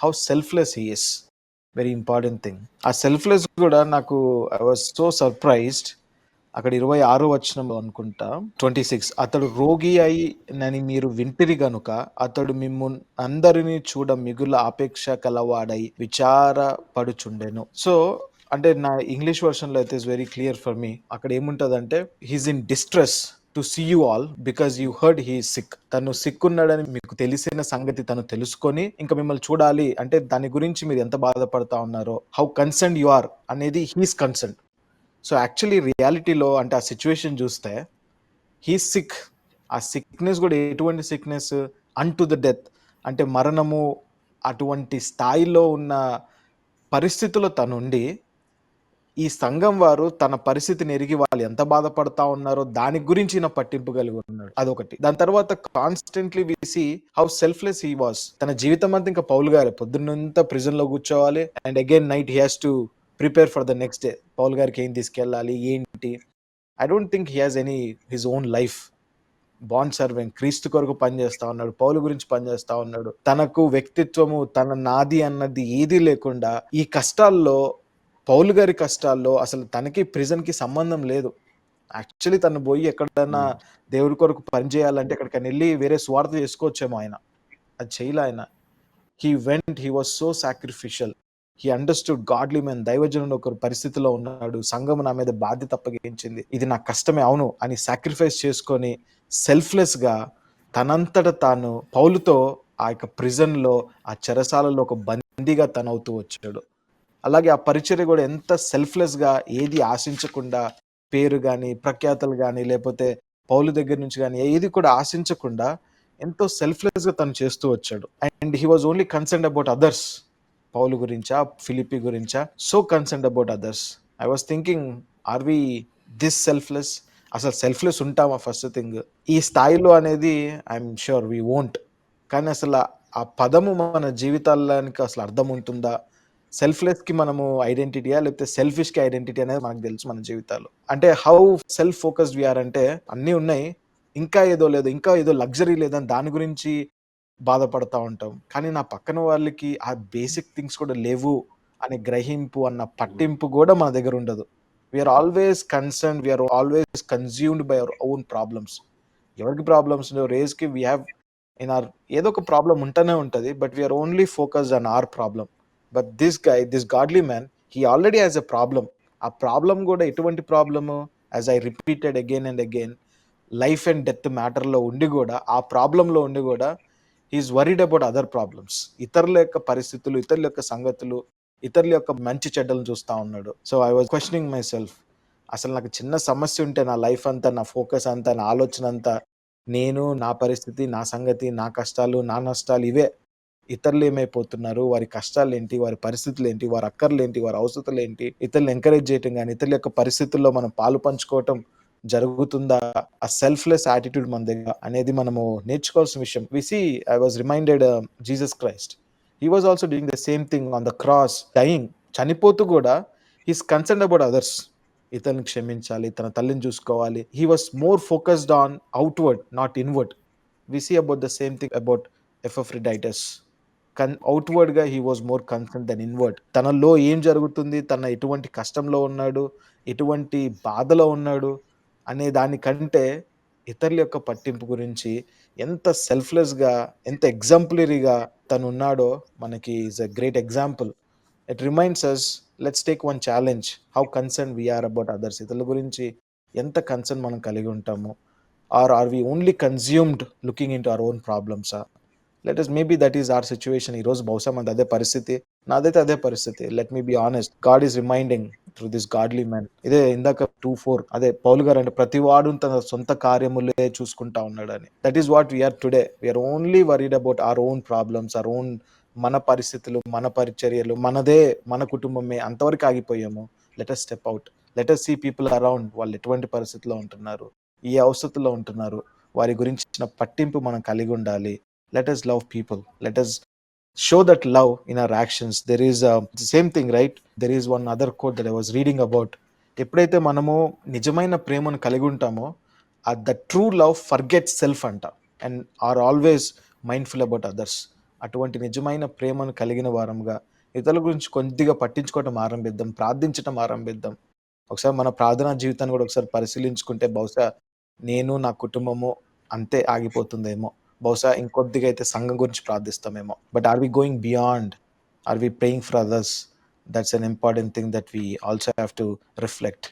How selfless he is very important thing ఆ selfless కూడా నాకు ఐ వాజ్ సో సర్ప్రైజ్డ్ అక్కడ ఇరవై ఆరు వచ్చిన అనుకుంటా ట్వంటీ సిక్స్ అతడు రోగి అయి నని మీరు వింటిరి గనుక అతడు మిమ్ము అందరినీ చూడ మిగుల ఆపేక్ష కలవాడై విచారపడుచుండెను. సో అంటే నా ఇంగ్లీష్ వర్షన్లో అయితే is very clear for me అక్కడ ఏముంటదంటే he's in distress to see you all because you heard he sick తను సిక్ ఉన్నాడని మీకు తెలిసిన సంగతి తను తెలుసుకొని ఇంకా మిమ్మల్ని చూడాలి. అంటే దాని గురించి మీరు ఎంత బాధపడతా ఉన్నారో హౌ కన్సర్న్ యు ఆర్ అనేది హీస్ కన్సర్న్ సో యాక్చువల్లీ రియాలిటీలో అంటే ఆ సిచ్యువేషన్ చూస్తే హీ సిక్ ఆ సిక్నెస్ కూడా ఎటువంటి sickness unto the death అంటే మరణము అటువంటి స్థాయిలో ఉన్న పరిస్థితుల్లో తనుండి ఈ సంఘం వారు తన పరిస్థితిని ఎరిగి వాళ్ళు ఎంత బాధపడతా ఉన్నారో దాని గురించి నా పట్టింపు కలిగి ఉన్నాడు. అదొకటి. దాని తర్వాత constantly we see how selfless he was తన జీవితం అంతా ఇంకా పౌల్ గారే. పొద్దున్నంతా ప్రిజన్లో కూర్చోవాలి. And again night he has to prepare for the next day Paul గారికి ఏం తీసుకెళ్ళాలి? ఏంటి? I don't think he has any his own life bond servant క్రీస్తు కొరకు పనిచేస్తా ఉన్నాడు. పౌలు గురించి పనిచేస్తా ఉన్నాడు. తనకు వ్యక్తిత్వము తన నాది అన్నది ఏది లేకుండా ఈ కష్టాల్లో పౌలు గారి కష్టాల్లో అసలు తనకి ప్రిజన్కి సంబంధం లేదు. యాక్చువల్లీ తను పోయి ఎక్కడైనా దేవుడి కొరకు పని చేయాలంటే ఎక్కడికైనా వెళ్ళి వేరే స్వార్థ చేసుకోవచ్చేమో ఆయన. అది చేయలే ఆయన. He went he was so sacrificial he understood godly men దైవజనుడు ఒకరు పరిస్థితిలో ఉన్నాడు. సంఘం నా మీద బాధ్యత అప్పగించింది. ఇది నా కష్టమే అవును అని సాక్రిఫైస్ చేసుకొని సెల్ఫ్లెస్గా తనంతట తాను పౌలుతో ఆ యొక్క ప్రిజన్లో ఆ చెరసాలలో ఒక బందీగా తనవుతూ వచ్చాడు. అలాగే ఆ పరిచర్య కూడా ఎంత సెల్ఫ్లెస్గా ఏది ఆశించకుండా పేరు కానీ ప్రఖ్యాతలు కానీ లేకపోతే పౌలు దగ్గర నుంచి కానీ ఏది కూడా ఆశించకుండా ఎంతో సెల్ఫ్లెస్గా తను చేస్తూ వచ్చాడు. And he was only concern about others పౌలు గురించా ఫిలిపి గురించా so concern about others I was thinking are we this selfless అసలు సెల్ఫ్లెస్ ఉంటామా ఫస్ట్ థింగ్ ఈ స్థాయిలో అనేది ఐఎమ్ షూర్ వీ వోంట్ కానీ అసలు ఆ పదము మన జీవితాలకి అసలు అర్థం ఉంటుందా? సెల్ఫ్లెస్కి మనము ఐడెంటిటీయా లేకపోతే సెల్ఫిష్కి ఐడెంటిటీ అనేది మనకు తెలుసు మన జీవితాలు అంటే హౌ సెల్ఫ్ ఫోకస్డ్ వీఆర్ అంటే అన్నీ ఉన్నాయి. ఇంకా ఏదో లేదో. ఇంకా ఏదో లగ్జరీ లేదని దాని గురించి బాధపడతా ఉంటాం. కానీ నా పక్కన వాళ్ళకి ఆ బేసిక్ థింగ్స్ కూడా లేవు అనే గ్రహింపు అన్న పట్టింపు కూడా మన దగ్గర ఉండదు. We are always concern we are always consumed by our own problems. ఎవరికి ప్రాబ్లమ్స్ రేస్కి వీ హ్యావ్ ఇన్ ఆర్ ఏదో ఒక ప్రాబ్లం ఉంటూనే ఉంటుంది but we are only focused on our problem. But this guy this godly man he already has a problem ఆ problem కూడా ఎటువంటి problem as I repeated again and again life and death మ్యాటర్లో ఉండి కూడా ఆ ప్రాబ్లంలో ఉండి కూడా he is worried about other problems ఇతరుల యొక్క పరిస్థితులు ఇతరుల యొక్క సంగతులు ఇతరుల యొక్క మంచి చెడ్డలను చూస్తూ ఉన్నాడు. So I was questioning myself అసలు నాకు చిన్న సమస్య ఉంటే నా లైఫ్ అంతా నా ఫోకస్ అంతా నా ఆలోచన అంతా నేను నా పరిస్థితి నా సంగతి నా కష్టాలు నా నష్టాలు ఇవే ఇతరులు ఏమైపోతున్నారు వారి కష్టాలు ఏంటి వారి పరిస్థితులు ఏంటి వారి అక్కర్లు ఏంటి వారి అవసరాలు ఏంటి ఇతరులు ఎంకరేజ్ చేయటం కానీ ఇతరుల యొక్క పరిస్థితుల్లో మనం పాలు పంచుకోవటం జరుగుతుందా? ఆ సెల్ఫ్లెస్ యాటిట్యూడ్ మన దగ్గర అనేది మనము నేర్చుకోవాల్సిన విషయం. VC I was reminded Jesus Christ he was also doing the same thing on the cross dying చనిపోతూ కూడా హీస్ కన్సర్న్ అబౌట్ అదర్స్ ఇతరుని క్షమించాలి తన తల్లిని చూసుకోవాలి. He was more focused on outward not inward we see about the same thing about Epaphroditus కన్ అవుట్వర్డ్గా he was more concern then inward తనలో ఏం జరుగుతుంది? తన ఎటువంటి కష్టంలో ఉన్నాడు? ఎటువంటి బాధలో ఉన్నాడు? అనే దానికంటే ఇతరుల యొక్క పట్టింపు గురించి ఎంత సెల్ఫ్లెస్గా ఎంత ఎగ్జాంపులరీగా తను ఉన్నాడో మనకి is a great example it reminds us let's take one challenge how concern we are about others ఇతరుల గురించి ఎంత కన్సర్న్ మనం కలిగి ఉంటాము? Are are we only consumed looking in to our own ప్రాబ్లమ్సా let us maybe that is our situation ఈ రోజు బహుశా మనది అదే పరిస్థితి. నాదైతే అదే పరిస్థితి. Let me be honest God is reminding through this godly man ఇదే ఇందాక టూ ఫోర్ అదే పౌల్ గారు అంటే ప్రతి వాడు తన సొంత కార్యములే చూసుకుంటా ఉన్నాడని. That is what we are today we are only worried about our own problems our own మన పరిస్థితులు మన పరిచర్యలు మనదే మన కుటుంబమే అంతవరకు ఆగిపోయాము. Let us step out let us see people around వాళ్ళు ఎటువంటి పరిస్థితిలో ఉంటున్నారు? ఏ అవసరంలో ఉంటున్నారు? వారి గురించిన పట్టింపు మనం కలిగి ఉండాలి. Let us love people. Let us show that love in our actions. There is a the same thing right? There is one other quote that i was reading about. ఎప్పుడైతే మనము నిజమైన ప్రేమను కలిగి ఉంటామో the true love forget self అంట. And are always mindful about others. అటువంటి నిజమైన ప్రేమను కలిగిన వారంగా ఇతరుల గురించి కొద్దిగా పట్టించుకోవటం ఆరంభిద్దాం ప్రార్థించటం ఆరంభిద్దాం. ఒకసారి మన ప్రార్థనా జీవితాన్ని కూడా ఒకసారి పరిశీలించుకుంటే బహుశా నేను నా కుటుంబము అంతే ఆగిపోతుందేమో. బహుశా ఇంకొద్దిగా అయితే సంఘం గురించి ప్రార్థిస్తామేమో. But are we going beyond are we praying for others that's an important thing that we also have to reflect